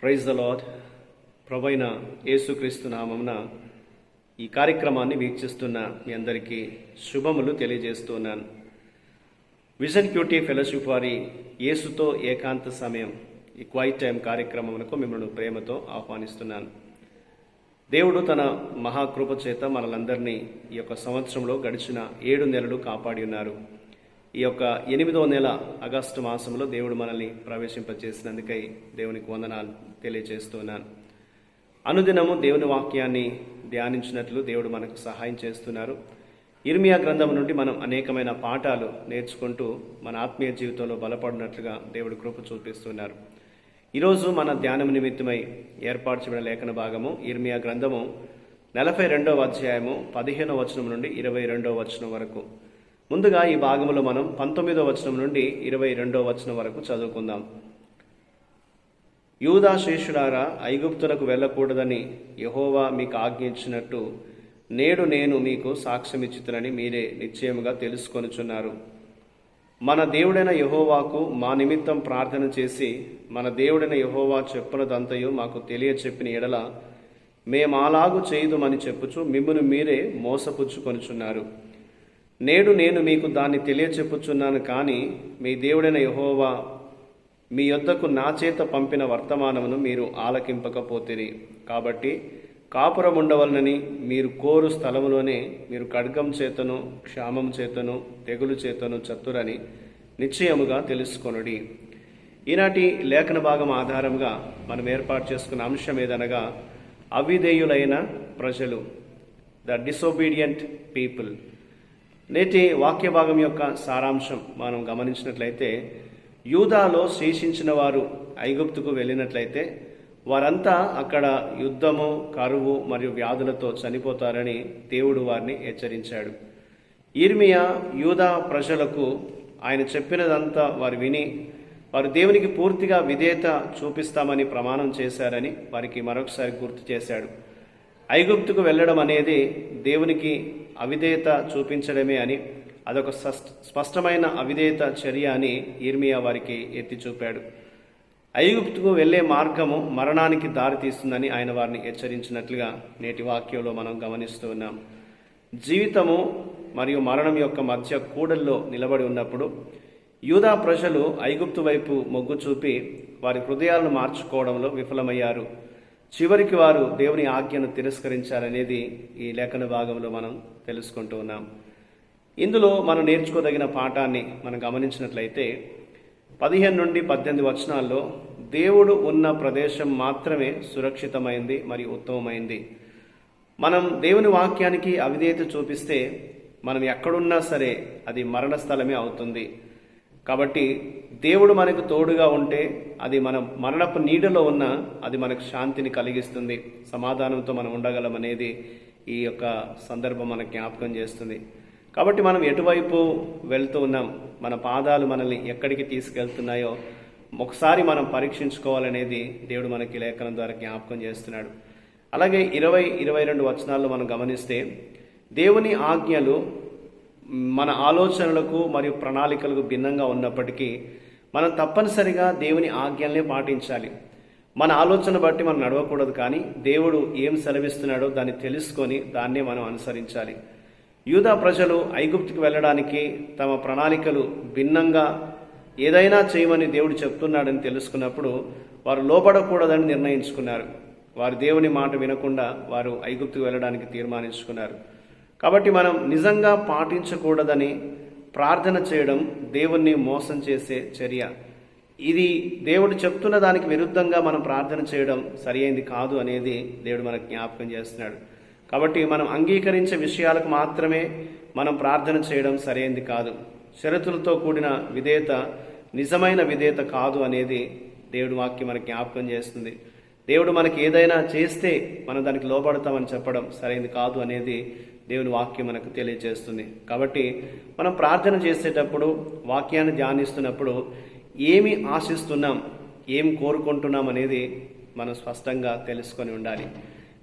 Praise the lord ప్రభైన యేసుక్రీస్తు నామమున ఈ కార్యక్రమాన్ని వీక్షిస్తున్న మీ అందరికీ శుభములు తెలియజేస్తున్నాను. విజన్ క్యూటీ ఫెలోషిప్ వారి యేసుతో ఏకాంత సమయం ఈ క్వైట్ టైం కార్యక్రమమునకు మిమ్మల్ని ప్రేమతో ఆహ్వానిస్తున్నాను. దేవుడు తన మహాకృప చేత మనలందరినీ ఈ యొక్క సంవత్సరంలో గడిచిన ఏడు నెలలు కాపాడి ఉన్నారు. ఈ యొక్క ఎనిమిదవ నెల ఆగస్టు మాసంలో దేవుడు మనల్ని ప్రవేశింపచేసినందుకై దేవునికి వందనాలు తెలియజేస్తున్నాను. అనుదినము దేవుని వాక్యాన్ని ధ్యానించినట్లు దేవుడు మనకు సహాయం చేస్తున్నారు. ఇర్మియా గ్రంథం నుండి మనం అనేకమైన పాఠాలు నేర్చుకుంటూ మన ఆత్మీయ జీవితంలో బలపడినట్లుగా దేవుడు కృప చూపిస్తున్నారు. ఈరోజు మన ధ్యానం నిమిత్తమై ఏర్పాటు చేయబడిన లేఖన భాగము ఇర్మియా గ్రంథము నలభై రెండవ అధ్యాయము పదిహేనవ వచనం నుండి ఇరవై రెండవ వచనం వరకు. ముందుగా ఈ భాగంలో మనం పంతొమ్మిదవ వచనం నుండి ఇరవై రెండవ వచనం వరకు చదువుకుందాం. యూదా శేషుడారా ఐగుప్తులకు వెళ్ళకూడదని యహోవా మీకు ఆజ్ఞించినట్టు నేడు నేను మీకు సాక్ష్యమిచ్చుతునని మీరే నిశ్చయముగా తెలుసుకొనుచున్నారు. మన దేవుడైన యహోవాకు మా నిమిత్తం ప్రార్థన చేసి మన దేవుడైన యహోవా చెప్పునదంతయు మాకు తెలియచెప్పిన ఎడల మేమాలాగు చేయదుమని చెప్పుచు మిమ్మను మీరే మోసపుచ్చుకొనుచున్నారు. నేడు నేను మీకు దాన్ని తెలియచెప్పుచున్నాను కానీ మీ దేవుడైన యహోవా మీ యొద్దకు నా చేత పంపిన వర్తమానమును మీరు ఆలకింపకపోతేరి. కాబట్టి కాపురం ఉండవలనని మీరు కోరు స్థలములోనే మీరు ఖడ్గం చేతను క్షామం చేతను తెగులు చేతను చతురని నిశ్చయముగా తెలుసుకొనుడి. ఈనాటి లేఖన భాగం ఆధారంగా మనం ఏర్పాటు చేసుకున్న అంశం ఏదనగా అవిధేయులైన ప్రజలు ద డిసోబీడియంట్ పీపుల్ నేటి వాక్య భాగం యొక్క సారాంశం మనం గమనించినట్లయితే యూదాలో శేషించిన వారు ఐగుప్తుకు వెళ్ళినట్లయితే వారంతా అక్కడ యుద్ధము కరువు మరియు వ్యాధులతో చనిపోతారని దేవుడు వారిని హెచ్చరించాడు. ఈర్మియా యూదా ప్రజలకు ఆయన చెప్పినదంతా వారు విని వారు దేవునికి పూర్తిగా విధేయత చూపిస్తామని ప్రమాణం చేశారని వారికి మరొకసారి గుర్తు చేశాడు. ఐగుప్తుకు వెళ్ళడం అనేది దేవునికి అవిధేయత చూపించడమే అని అదొక స్పష్టమైన అవిధేయత చర్య అని ఈర్మియా వారికి ఎత్తి చూపాడు. ఐగుప్తుకు వెళ్ళే మార్గము మరణానికి దారితీస్తుందని ఆయన వారిని హెచ్చరించినట్లుగా నేటి వాక్యంలో మనం గమనిస్తూ ఉన్నాం. జీవితము మరియు మరణం యొక్క మధ్య కూడల్లో నిలబడి ఉన్నప్పుడు యూదా ప్రజలు ఐగుప్తు వైపు మొగ్గు చూపి వారి హృదయాలను మార్చుకోవడంలో విఫలమయ్యారు. చివరికి వారు దేవుని ఆజ్ఞను తిరస్కరించారనేది ఈ లేఖన భాగంలో మనం తెలుసుకుంటూ ఉన్నాం. ఇందులో మనం నేర్చుకోదగిన పాఠాన్ని మనం గమనించినట్లయితే పదిహేను నుండి పద్దెనిమిది వచనాల్లో దేవుడు ఉన్న ప్రదేశం మాత్రమే సురక్షితమైంది మరియు ఉత్తమమైంది. మనం దేవుని వాక్యానికి అవిధేయత చూపిస్తే మనం ఎక్కడున్నా సరే అది మరణ స్థలమే అవుతుంది. కాబట్టి దేవుడు మనకు తోడుగా ఉంటే అది మన మరణపు నీడలో ఉన్న అది మనకు శాంతిని కలిగిస్తుంది. సమాధానంతో మనం ఉండగలం అనేది ఈ యొక్క సందర్భం మనకు జ్ఞాపకం చేస్తుంది. కాబట్టి మనం ఎటువైపు వెళ్తూ ఉన్నాం? మన పాదాలు మనల్ని ఎక్కడికి తీసుకెళ్తున్నాయో ఒకసారి మనం పరీక్షించుకోవాలనేది దేవుడు మనకి లేఖనం ద్వారా జ్ఞాపకం చేస్తున్నాడు. అలాగే ఇరవై ఇరవై రెండు వచనాల్లో మనం గమనిస్తే దేవుని ఆజ్ఞలు మన ఆలోచనలకు మరియు ప్రణాళికలకు భిన్నంగా ఉన్నప్పటికీ మనం తప్పనిసరిగా దేవుని ఆజ్ఞల్ని పాటించాలి. మన ఆలోచన బట్టి మనం నడవకూడదు కానీ దేవుడు ఏం సెలవిస్తున్నాడో దాన్ని తెలుసుకొని దాన్నే మనం అనుసరించాలి. యూదా ప్రజలు ఐగుప్తుకు వెళ్ళడానికి తమ ప్రణాళికలు భిన్నంగా ఏదైనా చేయమని దేవుడు చెప్తున్నాడని తెలుసుకున్నప్పుడు వారు లోపడకూడదని నిర్ణయించుకున్నారు. వారు దేవుని మాట వినకుండా వారు ఐగుప్తుకు వెళ్ళడానికి తీర్మానించుకున్నారు. కాబట్టి మనం నిజంగా పాటించకూడదని ప్రార్థన చేయడం దేవుణ్ణి మోసం చేసే చర్య. ఇది దేవుడు చెప్తున్న దానికి విరుద్ధంగా మనం ప్రార్థన చేయడం సరియైంది కాదు అనేది దేవుడు మనకు జ్ఞాపకం చేస్తున్నాడు. కాబట్టి మనం అంగీకరించే విషయాలకు మాత్రమే మనం ప్రార్థన చేయడం సరైనది కాదు. షరతులతో కూడిన విధేయత నిజమైన విధేయత కాదు అనేది దేవుడి వాక్యం మనకి జ్ఞాపకం చేస్తుంది. దేవుడు మనకి ఏదైనా చేస్తే మనం దానికి లోపడతామని చెప్పడం సరైనది కాదు అనేది దేవుని వాక్యం మనకు తెలియజేస్తుంది. కాబట్టి మనం ప్రార్థన చేసేటప్పుడు వాక్యాన్ని ధ్యానిస్తున్నప్పుడు ఏమి ఆశిస్తున్నాం ఏం కోరుకుంటున్నాం అనేది మనం స్పష్టంగా తెలుసుకొని ఉండాలి.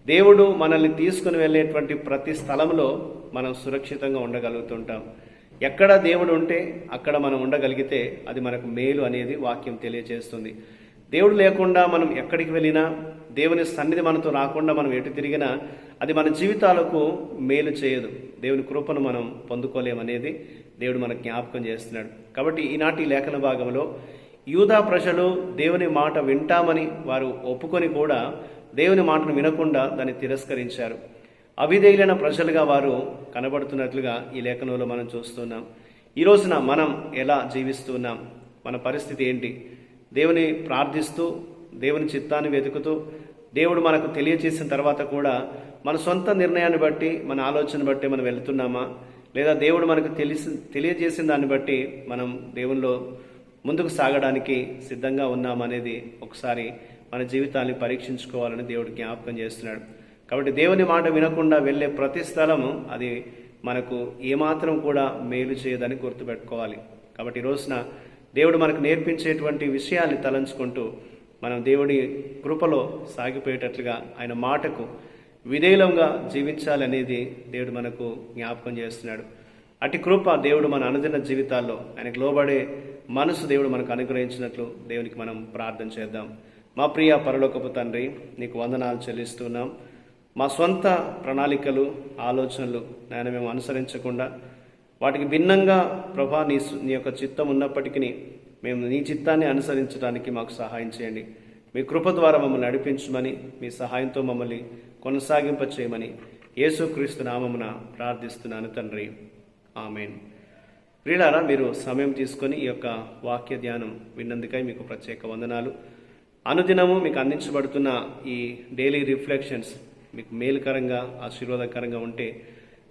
దేవుడు మనల్ని తీసుకుని వెళ్ళేటువంటి ప్రతి స్థలంలో మనం సురక్షితంగా ఉండగలుగుతుంటాం. ఎక్కడ దేవుడు ఉంటే అక్కడ మనం ఉండగలిగితే అది మనకు మేలు అనేది వాక్యం తెలియజేస్తుంది. దేవుడు లేకుండా మనం ఎక్కడికి వెళ్ళినా దేవుని సన్నిధి మనతో రాకుండా మనం ఎటు తిరిగినా అది మన జీవితాలకు మేలు చేయదు. దేవుని కృపను మనం పొందుకోలేమనేది దేవుడు మనకు జ్ఞాపకం చేస్తున్నాడు. కాబట్టి ఈనాటి లేఖన భాగంలో యూదా ప్రజలు దేవుని మాట వింటామని వారు ఒప్పుకొని కూడా దేవుని మాటను వినకుండా దాన్ని తిరస్కరించారు. అవిధేయులైన ప్రజలుగా వారు కనబడుతున్నట్లుగా ఈ లేఖనంలో మనం చూస్తున్నాం. ఈ రోజున మనం ఎలా జీవిస్తున్నాం మన పరిస్థితి ఏంటి? దేవుని ప్రార్థిస్తూ దేవుని చిత్తాన్ని వెతుకుతూ దేవుడు మనకు తెలియజేసిన తర్వాత కూడా మన సొంత నిర్ణయాన్ని బట్టి మన ఆలోచన బట్టి మనం వెళ్తున్నామా? లేదా దేవుడు మనకు తెలిసి తెలియజేసిన దాన్ని బట్టి మనం దేవునిలో ముందుకు సాగడానికి సిద్ధంగా ఉన్నామనేది ఒకసారి మన జీవితాన్ని పరీక్షించుకోవాలని దేవుడు జ్ఞాపకం చేస్తున్నాడు. కాబట్టి దేవుని మాట వినకుండా వెళ్ళే ప్రతి స్థలము అది మనకు ఏమాత్రం కూడా మేలు చేయదని గుర్తుపెట్టుకోవాలి. కాబట్టి ఈ రోజున దేవుడు మనకు నేర్పించేటువంటి విషయాన్ని తలంచుకుంటూ మనం దేవుడి కృపలో సాగిపోయేటట్లుగా ఆయన మాటకు విధేయులంగా జీవించాలనేది దేవుడు మనకు జ్ఞాపకం చేస్తున్నాడు. అటు కృప దేవుడు మన అనుదిన జీవితాల్లో ఆయనకు లోబడే మనసు దేవుడు మనకు అనుగ్రహించినట్లు దేవునికి మనం ప్రార్థన చేద్దాం. మా ప్రియ పరలోకపు తండ్రి నీకు వందనాలు చెల్లిస్తున్నాం. మా సొంత ప్రణాళికలు ఆలోచనలు నేను మేము అనుసరించకుండా వాటికి భిన్నంగా ప్రభా నీ నీ యొక్క చిత్తం ఉన్నప్పటికీ మేము నీ చిత్తాన్ని అనుసరించడానికి మాకు సహాయం చేయండి. మీ కృప ద్వారా మమ్మల్ని నడిపించమని మీ సహాయంతో మమ్మల్ని కొనసాగింప చేయమని యేసుక్రీస్తు నామమున ప్రార్థిస్తున్నాను తండ్రి. ఆమెన్. ప్రియులారా మీరు సమయం తీసుకొని ఈ యొక్క వాక్య ధ్యానం విన్నందుకై మీకు ప్రత్యేక వందనాలు. అనుదినము మీకు అందించబడుతున్న ఈ డైలీ రిఫ్లెక్షన్స్ మీకు మేలుకరంగా ఆశీర్వాదకరంగా ఉంటే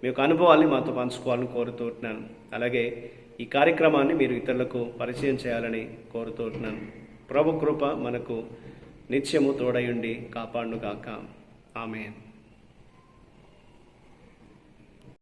మీ యొక్క అనుభవాల్ని మాతో పంచుకోవాలని కోరుతున్నాను అలాగే ఈ కార్యక్రమాన్ని మీరు ఇతరులకు పరిచయం చేయాలని కోరుతున్నాను ప్రభు కృప మనకు నిత్యము తోడయుండి కాపాడుగాక ఆమె